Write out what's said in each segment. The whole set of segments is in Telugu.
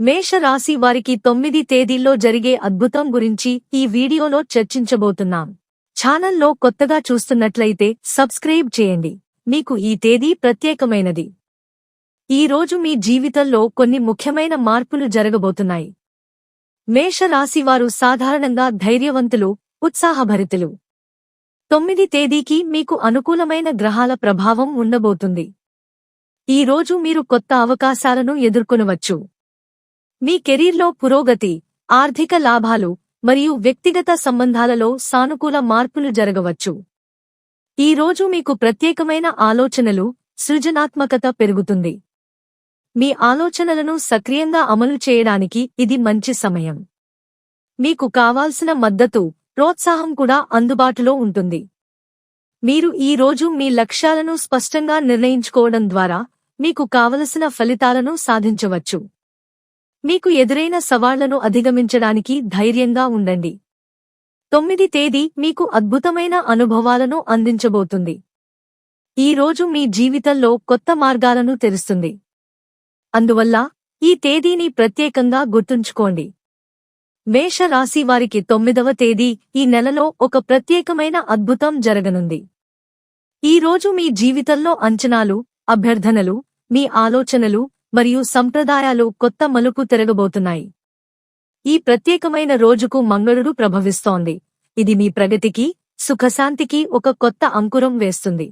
మేష రాశి వారికి తొమ్మిది తేదీల్లో జరిగే అద్భుతం గురించి ఈ వీడియోలో చర్చించబోతున్నాం. ఛానల్లో కొత్తగా చూస్తున్నట్లయితే సబ్స్క్రైబ్ చేయండి. మీకు ఈ తేదీ ప్రత్యేకమైనది. ఈ రోజు మీ జీవితంలో కొన్ని ముఖ్యమైన మార్పులు జరగబోతున్నాయి. మేషరాశివారు సాధారణంగా ధైర్యవంతులు ఉత్సాహభరితులు. తొమ్మిది తేదీకి మీకు అనుకూలమైన గ్రహాల ప్రభావం ఉండబోతుంది. ఈ రోజు మీరు కొత్త అవకాశాలను ఎదుర్కొనవచ్చు. మీ కెరీర్లో పురోగతి ఆర్థిక లాభాలు మరియు వ్యక్తిగత సంబంధాలలో సానుకూల మార్పులు జరగవచ్చు. ఈ రోజు మీకు ప్రత్యేకమైన ఆలోచనలు సృజనాత్మకత పెరుగుతుంది. మీ ఆలోచనలను సక్రియంగా అమలు చేయడానికి ఇది మంచి సమయం. మీకు కావాల్సిన మద్దతు ప్రోత్సాహం కూడా అందుబాటులో ఉంటుంది. మీరు ఈ రోజు మీ లక్ష్యాలను స్పష్టంగా నిర్ణయించుకోవడం ద్వారా మీకు కావలసిన ఫలితాలను సాధించవచ్చు. మీకు ఎదురైన సవాళ్ళను అధిగమించడానికి ధైర్యంగా ఉండండి. తొమ్మిది తేదీ మీకు అద్భుతమైన అనుభవాలను అందించబోతుంది. ఈ రోజు మీ జీవితంలో కొత్త మార్గాలను తెరుస్తుంది. అందువల్ల ఈ తేదీని ప్రత్యేకంగా గుర్తుంచుకోండి. మేష రాశి వారికి తొమ్మిదవ తేదీ ఈ నెలలో ఒక ప్రత్యేకమైన అద్భుతం జరగనుంది. ఈ రోజు మీ జీవితంలో అంచనాలు అభ్యర్థనలు మీ ఆలోచనలు మరియు సంప్రదాయాలు కొత్త మలుపు తిరగబోతున్నాయి. ఈ ప్రత్యేకమైన రోజుకు మంగళుడు ప్రభవిస్తోంది. ఇది మీ ప్రగతికి సుఖశాంతికి ఒక కొత్త అంకురం వేస్తుంది.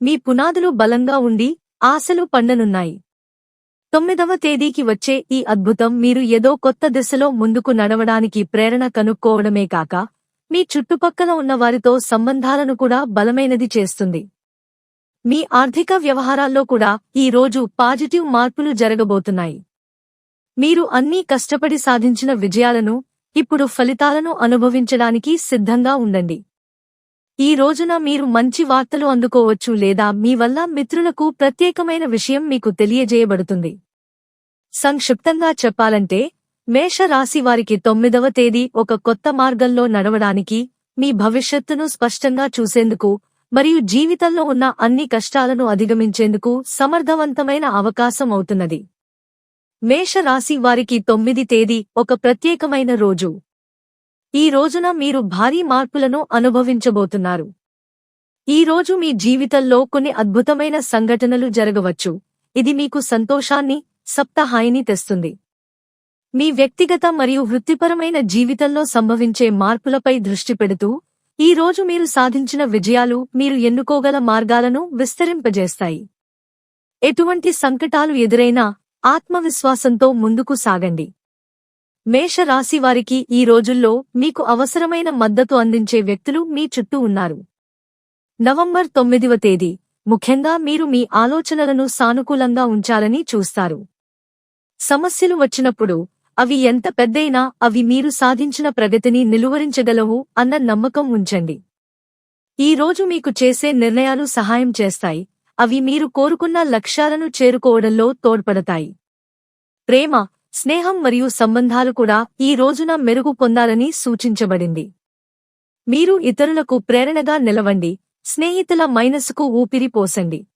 మీ పునాదులు బలంగా ఉండి ఆశలు పండనున్నాయి. తొమ్మిదవ తేదీకి వచ్చే ఈ అద్భుతం మీరు ఏదో కొత్త దిశలో ముందుకు నడవడానికి ప్రేరణ కనుక్కోవడమే కాక మీ చుట్టుపక్కల ఉన్న వారితో సంబంధాలను కూడా బలమైనది చేస్తుంది. మీ ఆర్థిక వ్యవహారాల్లో కూడా ఈ రోజు పాజిటివ్ మార్పులు జరగబోతున్నాయి. మీరు అన్నీ కష్టపడి సాధించిన విజయాలను ఇప్పుడు ఫలితాలను అనుభవించడానికి సిద్ధంగా ఉండండి. ఈ రోజున మీరు మంచి వార్తలు అందుకోవచ్చు లేదా మీ వల్ల మిత్రులకు ప్రత్యేకమైన విషయం మీకు తెలియజేయబడుతుంది. సంక్షిప్తంగా చెప్పాలంటే మేష రాశి వారికి తొమ్మిదవ తేదీ ఒక కొత్త మార్గంలో నడవడానికి మీ భవిష్యత్తును స్పష్టంగా చూసేందుకు మరియు జీవితంలో ఉన్న అన్ని కష్టాలను అధిగమించేందుకు సమర్థవంతమైన అవకాశం అవుతున్నది. మేష రాశి వారికి తొమ్మిది తేదీ ఒక ప్రత్యేకమైన రోజు. ఈ రోజున మీరు భారీ మార్పులను అనుభవించబోతున్నారు. ఈ రోజు మీ జీవితంలో కొన్ని అద్భుతమైన సంఘటనలు జరగవచ్చు. ఇది మీకు సంతోషాన్ని సప్తహాయిని తెస్తుంది. మీ వ్యక్తిగత మరియు వృత్తిపరమైన జీవితంలో సంభవించే మార్పులపై దృష్టి పెడుతూ ఈ రోజు మీరు సాధించిన విజయాలు మీరు ఎన్నుకోగల మార్గాలను విస్తరింపజేస్తాయి. ఎటువంటి సంకటాలు ఎదురైనా ఆత్మవిశ్వాసంతో ముందుకు సాగండి. మేష వారికి ఈ రోజుల్లో మీకు అవసరమైన మద్దతు అందించే వ్యక్తులు మీ చుట్టూ ఉన్నారు. నవంబర్ తొమ్మిదివ తేదీ. ముఖ్యంగా మీరు మీ ఆలోచనలను సానుకూలంగా ఉంచాలని చూస్తారు. సమస్యలు వచ్చినప్పుడు అవి ఎంత పెద్దయినా అవి మీరు సాధించిన ప్రగతిని నిలువరించగలవు అన్న నమ్మకం ఉంచండి. ఈ రోజు మీకు చేసే నిర్ణయాలు సహాయం చేస్తాయి. అవి మీరు కోరుకున్న లక్ష్యాలను చేరుకోవడంలో తోడ్పడతాయి. ప్రేమ స్నేహం మరియు సంబంధాలు కూడా ఈ రోజున మెరుగు పొందాలని సూచించబడింది. మీరు ఇతరులకు ప్రేరణగా నిలవండి. స్నేహితుల మైనస్సుకు ఊపిరి పోసండి.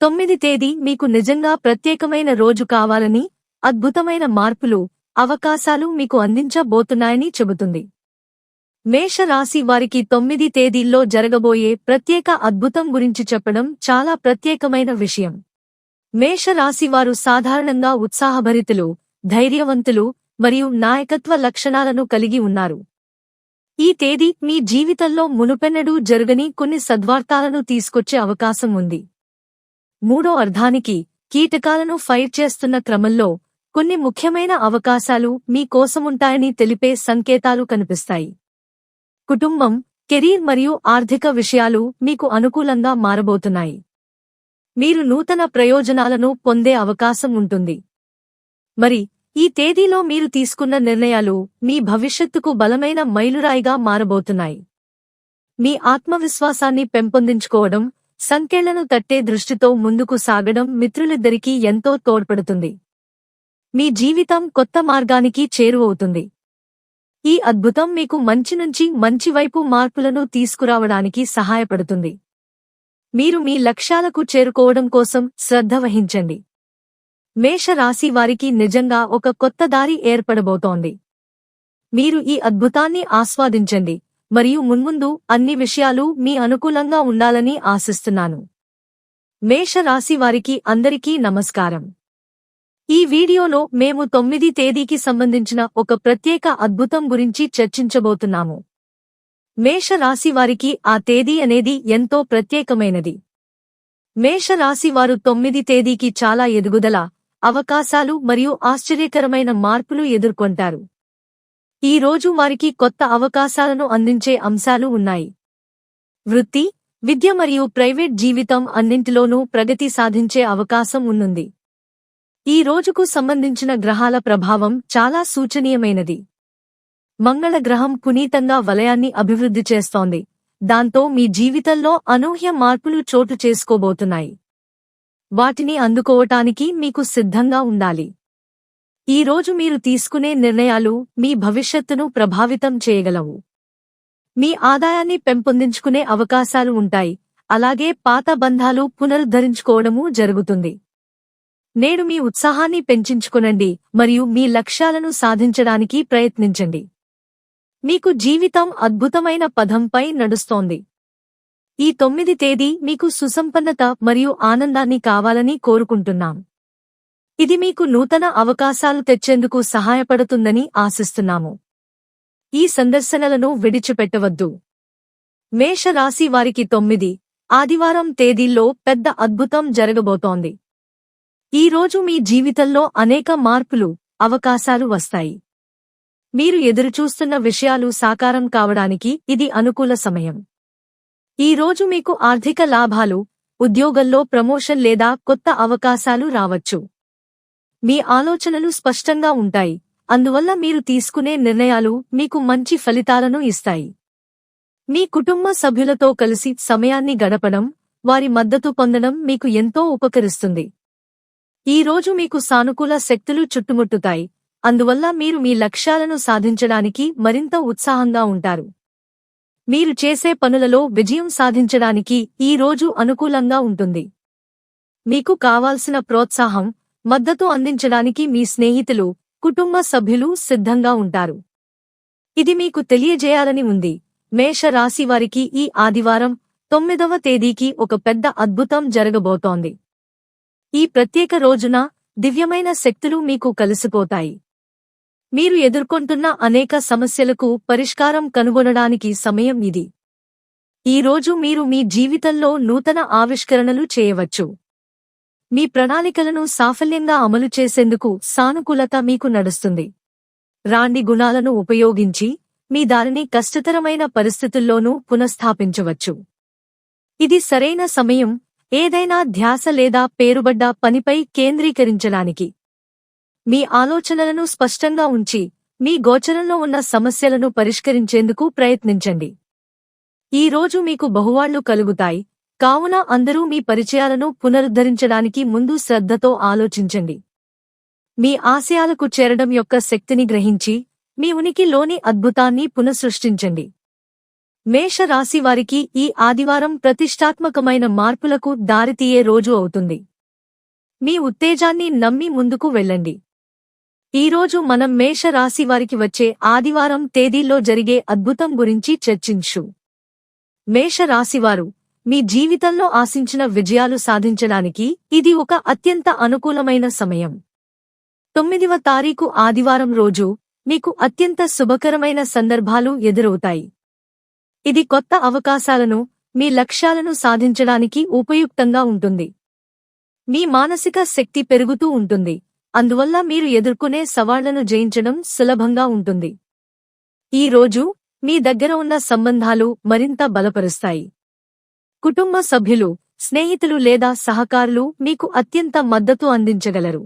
తొమ్మిది తేదీ మీకు నిజంగా ప్రత్యేకమైన రోజు కావాలని అద్భుతమైన మార్పులు అవకాశాలు మీకు అందించబోతున్నాయని చెబుతుంది. మేష రాశి వారికి తొమ్మిది తేదీల్లో జరగబోయే ప్రత్యేక అద్భుతం గురించి చెప్పడం చాలా ప్రత్యేకమైన విషయం. మేష రాశివారు సాధారణంగా ఉత్సాహభరితులు ధైర్యవంతులు మరియు నాయకత్వ లక్షణాలను కలిగి ఉన్నారు. ఈ తేదీ మీ జీవితంలో మునుపెన్నడూ జరగని కొన్ని సద్వార్తాలను తీసుకొచ్చే అవకాశం ఉంది. మూడో అర్ధానికి కీటకాలను ఫైర్ చేస్తున్న క్రమంలో కొన్ని ముఖ్యమైన అవకాశాలు మీ కోసముంటాయని తెలిపే సంకేతాలు కనిపిస్తాయి. కుటుంబం కెరీర్ మరియు ఆర్థిక విషయాలు మీకు అనుకూలంగా మారబోతున్నాయి. మీరు నూతన ప్రయోజనాలను పొందే అవకాశం ఉంటుంది. మరి ఈ తేదీలో మీరు తీసుకున్న నిర్ణయాలు మీ భవిష్యత్తుకు బలమైన మైలురాయిగా మారబోతున్నాయి. మీ ఆత్మవిశ్వాసాన్ని పెంపొందించుకోవడం సంఖ్యలను తట్టే దృష్టితో ముందుకు సాగడం మిత్రులిద్దరికీ ఎంతో తోడ్పడుతుంది. మీ జీవితం కొత్త మార్గానికి చేరువవుతుంది. ఈ అద్భుతం మీకు మంచి నుంచి మంచి వైపు మార్పులను తీసుకురావడానికి సహాయపడుతుంది. మీరు మీ లక్ష్యాలకు చేరుకోవడం కోసం శ్రద్ధ వహించండి. మేషరాశి వారికి నిజంగా ఒక కొత్త దారి ఏర్పడబోతోంది. మీరు ఈ అద్భుతాన్ని ఆస్వాదించండి మరియు మున్ముందు అన్ని విషయాలు మీ అనుకూలంగా ఉండాలని ఆశిస్తున్నాను. మేషరాశి వారికి అందరికీ నమస్కారం. ఈ వీడియోలో మేము తొమ్మిది తేదీకి సంబంధించిన ఒక ప్రత్యేక అద్భుతం గురించి చర్చించబోతున్నాము. మేషరాశి వారికి ఆ తేదీ అనేది ఎంతో ప్రత్యేకమైనది. మేషరాశి వారు తొమ్మిది తేదీకి చాలా ఎదుగుదల అవకాశాలు మరియు ఆశ్చర్యకరమైన మార్పులు ఎదుర్కొంటారు. ఈ రోజు వారికి కొత్త అవకాశాలను అందించే అంశాలు ఉన్నాయి. వృత్తి విద్య మరియు ప్రైవేట్ జీవితం అన్నింటిలోనూ ప్రగతి సాధించే అవకాశం ఉన్నుంది. ఈ రోజుకు సంబంధించిన గ్రహాల ప్రభావం చాలా సూచనీయమైనది. మంగళ గ్రహం పునీతంగా వలయాన్ని అభివృద్ధి చేస్తోంది. దాంతో మీ జీవితంలో అనూహ్య మార్పులు చోటు చేసుకోబోతున్నాయి. వాటిని అందుకోవటానికి మీకు సిద్ధంగా ఉండాలి. ఈ రోజు మీరు తీసుకునే నిర్ణయాలు మీ భవిష్యత్తును ప్రభావితం చేయగలవు. మీ ఆదాయాన్ని పెంపొందించుకునే అవకాశాలు ఉంటాయి. అలాగే పాత బంధాలు పునరుద్ధరించుకోవడమూ జరుగుతుంది. నేడు మీ ఉత్సాహాన్ని పెంచుకొనండి మరియు మీ లక్ష్యాలను సాధించడానికి ప్రయత్నించండి. మీకు జీవితం అద్భుతమైన పదంపై నడుస్తోంది. ఈ తొమ్మిది తేదీ మీకు సుసంపన్నత మరియు ఆనందాన్ని కావాలని కోరుకుంటున్నాం. ఇది మీకు నూతన అవకాశాలు తెచ్చేందుకు సహాయపడుతుందని ఆశిస్తున్నాము. ఈ సందర్శనలను విడిచిపెట్టవద్దు. మేషరాశి వారికి తొమ్మిది ఆదివారం తేదీల్లో పెద్ద అద్భుతం జరగబోతోంది. ఈ రోజు మీ జీవితంలో అనేక మార్పులు అవకాశాలు వస్తాయి. మీరు ఎదురుచూస్తున్న విషయాలు సాకారం కావడానికి ఇది అనుకూల సమయం. ఈ రోజు మీకు ఆర్థిక లాభాలు ఉద్యోగంలో ప్రమోషన్ లేదా కొత్త అవకాశాలు రావచ్చు. మీ ఆలోచనలు స్పష్టంగా ఉంటాయి అందువల్ల మీరు తీసుకునే నిర్ణయాలు మీకు మంచి ఫలితాలను ఇస్తాయి. మీ కుటుంబ సభ్యులతో కలిసి సమయాన్ని గడపడం వారి మద్దతు పొందడం మీకు ఎంతో ఉపకరిస్తుంది. ఈ రోజు మీకు సానుకూల శక్తులు చుట్టుముట్టుతాయి. అందువల్ల మీరు మీ లక్ష్యాలను సాధించడానికి మరింత ఉత్సాహంగా ఉంటారు. మీరు చేసే పనులలో విజయం సాధించడానికి ఈ రోజు అనుకూలంగా ఉంటుంది. మీకు కావాల్సిన ప్రోత్సాహం మద్దతు అందించడానికి మీ స్నేహితులు కుటుంబ సభ్యులు సిద్ధంగా ఉంటారు. ఇది మీకు తెలియజేయాలని ఉంది. మేష రాశి వారికి ఈ ఆదివారం తొమ్మిదవ తేదీకి ఒక పెద్ద అద్భుతం జరగబోతోంది. ఈ ప్రత్యేక రోజున దివ్యమైన శక్తులు మీకు కలిసిపోతాయి. మీరు ఎదుర్కొంటున్న అనేక సమస్యలకు పరిష్కారం కనుగొనడానికి సమయం ఇది. ఈ రోజు మీరు మీ జీవితంలో నూతన ఆవిష్కరణలు చేయవచ్చు. మీ ప్రణాళికలను సాఫల్యంగా అమలు చేసేందుకు సానుకూలత మీకు నడుస్తుంది. రాండి గుణాలను ఉపయోగించి మీ దారిని కష్టతరమైన పరిస్థితుల్లోనూ పునఃస్థాపించవచ్చు. ఇది సరైన సమయం ఏదైనా ధ్యాస లేదా పేరుబడ్డ పనిపై కేంద్రీకరించడానికి. మీ ఆలోచనలను స్పష్టంగా ఉంచి మీ గోచరంలో ఉన్న సమస్యలను పరిష్కరించేందుకు ప్రయత్నించండి. ఈ రోజు మీకు బహువాళ్ళు కలుగుతాయి. కావున అందరూ మీ పరిచయాలను పునరుద్ధరించడానికి ముందు శ్రద్ధతో ఆలోచించండి. మీ ఆశయాలకు చేరడం యొక్క శక్తిని గ్రహించి మీ ఉనికిలోని అద్భుతాన్ని పునఃసృష్టించండి. మేషరాశి వారికి ఈ ఆదివారం ప్రతిష్టాత్మకమైన మార్పులకు దారితీయే రోజు అవుతుంది. మీ ఉత్తేజాన్ని నమ్మి ముందుకు వెళ్ళండి. ఈరోజు మనం మేషరాశి వారికి వచ్చే ఆదివారం తేదీల్లో జరిగే అద్భుతం గురించి చర్చించు. మేష రాశివారు మీ జీవితంలో ఆశించిన విజయాలు సాధించడానికి ఇది ఒక అత్యంత అనుకూలమైన సమయం. తొమ్మిదివ తారీఖు ఆదివారం రోజు మీకు అత్యంత శుభకరమైన సందర్భాలు ఎదురవుతాయి. ఇది కొత్త అవకాశాలను మీ లక్ష్యాలను సాధించడానికి ఉపయుక్తంగా ఉంటుంది. మీ మానసిక శక్తి పెరుగుతూ ఉంటుంది. అందువల్ల మీరు ఎదుర్కొనే సవాళ్ళను జయించడం సులభంగా ఉంటుంది. ఈ రోజు మీ దగ్గర ఉన్న సంబంధాలు మరింత బలపరుస్తాయి. కుటుంబ సభ్యులు స్నేహితులు లేదా సహకారులు మీకు అత్యంత మద్దతు అందించగలరు.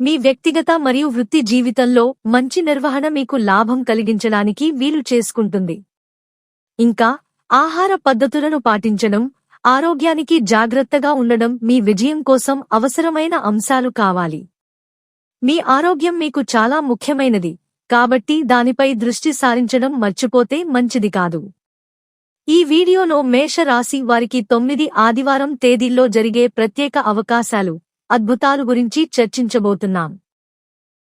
మీ వ్యక్తిగత మరియు వృత్తి జీవితంలో మంచి నిర్వహణ మీకు లాభం కలిగించడానికి వీలు చేసుకుంటుంది. ఇంకా ఆహార పద్ధతులను పాటించడం ఆరోగ్యానికి జాగ్రత్తగా ఉండడం మీ విజయం కోసం అవసరమైన అంశాలు కావాలి. మీ ఆరోగ్యం మీకు చాలా ముఖ్యమైనది కాబట్టి దానిపై దృష్టి సారించడం మర్చిపోతే మంచిది కాదు. ఈ వీడియోలో మేష రాశి వారికి తొమ్మిది ఆదివారం తేదీల్లో జరిగే ప్రత్యేక అవకాశాలు అద్భుతాలు గురించి చర్చించబోతున్నాం.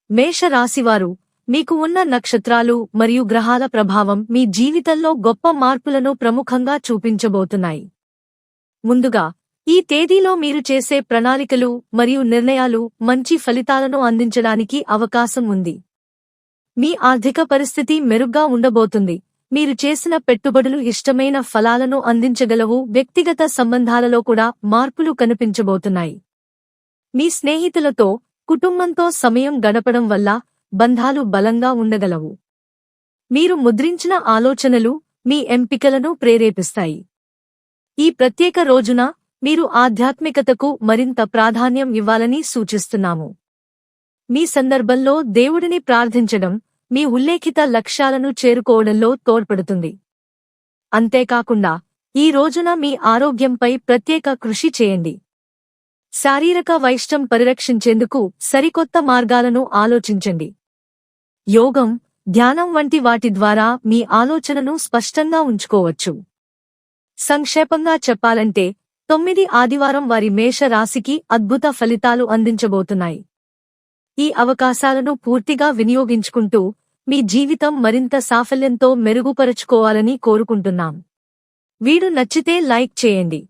మేషరాశివారు మీకు ఉన్న నక్షత్రాలు మరియు గ్రహాల ప్రభావం మీ జీవితంలో గొప్ప మార్పులను ప్రముఖంగా చూపించబోతున్నాయి. ముందుగా ఈ తేదీలో మీరు చేసే ప్రణాళికలు మరియు నిర్ణయాలు మంచి ఫలితాలను అందించడానికి అవకాశం ఉంది. మీ ఆర్థిక పరిస్థితి మెరుగ్గా ఉండబోతుంది. మీరు చేసిన పెట్టుబడులు ఇష్టమైన ఫలాలను అందించగలవు. వ్యక్తిగత సంబంధాలలో కూడా మార్పులు కనిపించబోతున్నాయి. మీ స్నేహితులతో కుటుంబంతో సమయం గడపడం వల్ల బంధాలు బలంగా ఉండగలవు. మీరు ముద్రించిన ఆలోచనలు మీ ఎంపికలను ప్రేరేపిస్తాయి. ఈ ప్రత్యేక రోజున మీరు ఆధ్యాత్మికతకు మరింత ప్రాధాన్యం ఇవ్వాలని సూచిస్తున్నాము. మీ సందర్భంలో దేవుడిని ప్రార్థించడం మీ ఉల్లేఖిత లక్ష్యాలను చేరుకోవడంలో తోడ్పడుతుంది. అంతేకాకుండా ఈ రోజున మీ ఆరోగ్యంపై ప్రత్యేక కృషి చేయండి. శారీరక వైష్టం పరిరక్షించేందుకు సరికొత్త మార్గాలను ఆలోచించండి. యోగం ధ్యానం వంటి వాటి ద్వారా మీ ఆలోచనను స్పష్టంగా ఉంచుకోవచ్చు. సంక్షేపంగా చెప్పాలంటే తొమ్మిది ఆదివారం వారి మేష రాశికి అద్భుత ఫలితాలు అందించబోతున్నాయి. ఈ అవకాశాలను పూర్తిగా వినియోగించుకుంటూ మీ జీవితం మరింత సాఫల్యంతో మెరుగుపరుచుకోవాలని కోరుకుంటున్నాం. వీడు నచ్చితే లైక్ చేయండి.